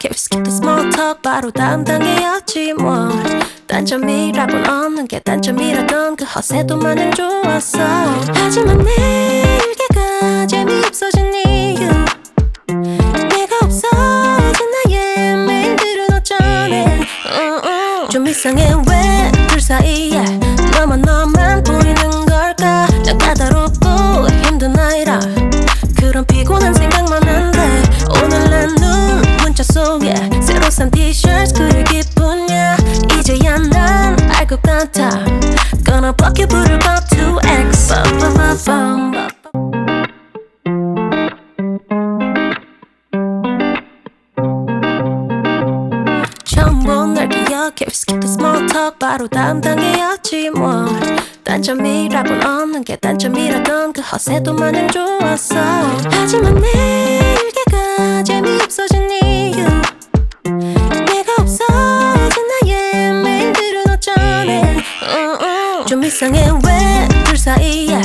Can we skip the small talk 바로 다음 단계였지 뭐 단점이라곤 없는 게 단점이라던 그 허세도 마냥 좋았어. 하지만 내 일개가 재미없어진 이유. 내가 없어진 나의 메인들은 어쩌네. 어, 어. 좀 이상해. 왜 둘 사이에 너만 너만 보이는 걸까? 난 까다롭고 힘든 아이라. 그런 피곤한 생각 Gonna fuck you 부를 법 2X 빠빠빠밤 처음 본널 기억해. We skip the small talk. 바로 단계였지 뭐 단점이라곤 없는 게 단점이라던 그 허세도 마냥 좋았어. 하지만 내 이상해 왜 둘 사이에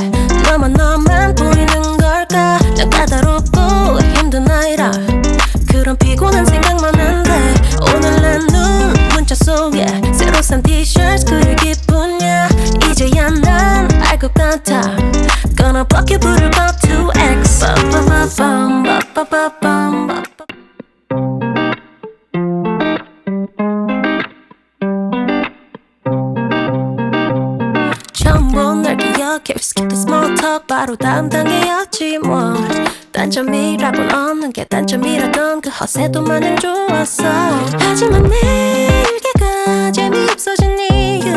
너만 너만 보이는 걸까? 난 까다롭고 힘든 아이라 그런 피곤한 생각만 한데 오늘 난눈 문자 속에 새로 산 티셔츠 그릴 기분이야 이제야 난 알 것 같아 널 기억해 We skip the small talk 바로 다음 단계였지 뭐. 단점이라곤 없는 게 단점이라던 그 허세도 마냥 좋았어. 하지만 내일개가 재미없어진 이유.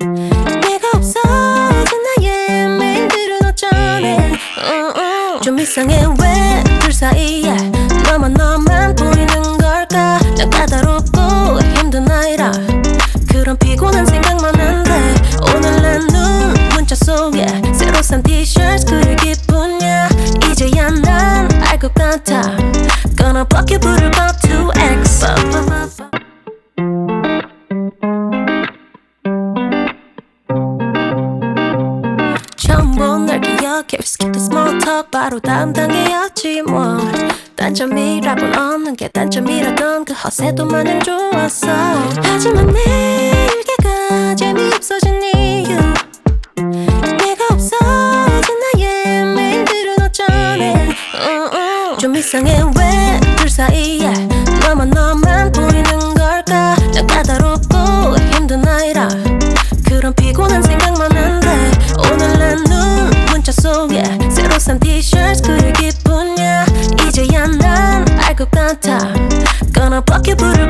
내가 없어진 나의 메인들은 어쩌네. 어, 어. 좀 이상해 산 티셔츠 그릴 기분이야. 이제야 난 알 것 같아. Gonna fuck you 부를 법 2X 빠빠빠빠. 처음 본널 기억해. We skip the small talk. 바로 다음 단계였지 뭐. 단점이라곤 없는 게 단점이라던 그 허세도 마냥 좋았어. 하지만 내일개가 재미없어진 이유 이상해 왜 둘 사이에 너만 너만 보이는 걸까? 난 까다롭고 힘든 아이라 그런 피곤한 생각만 한데 오늘 난눈 문자 속에 새로 산 티셔츠 그릴 기분이야 이제야 난 알 것 같아. fuck you 부를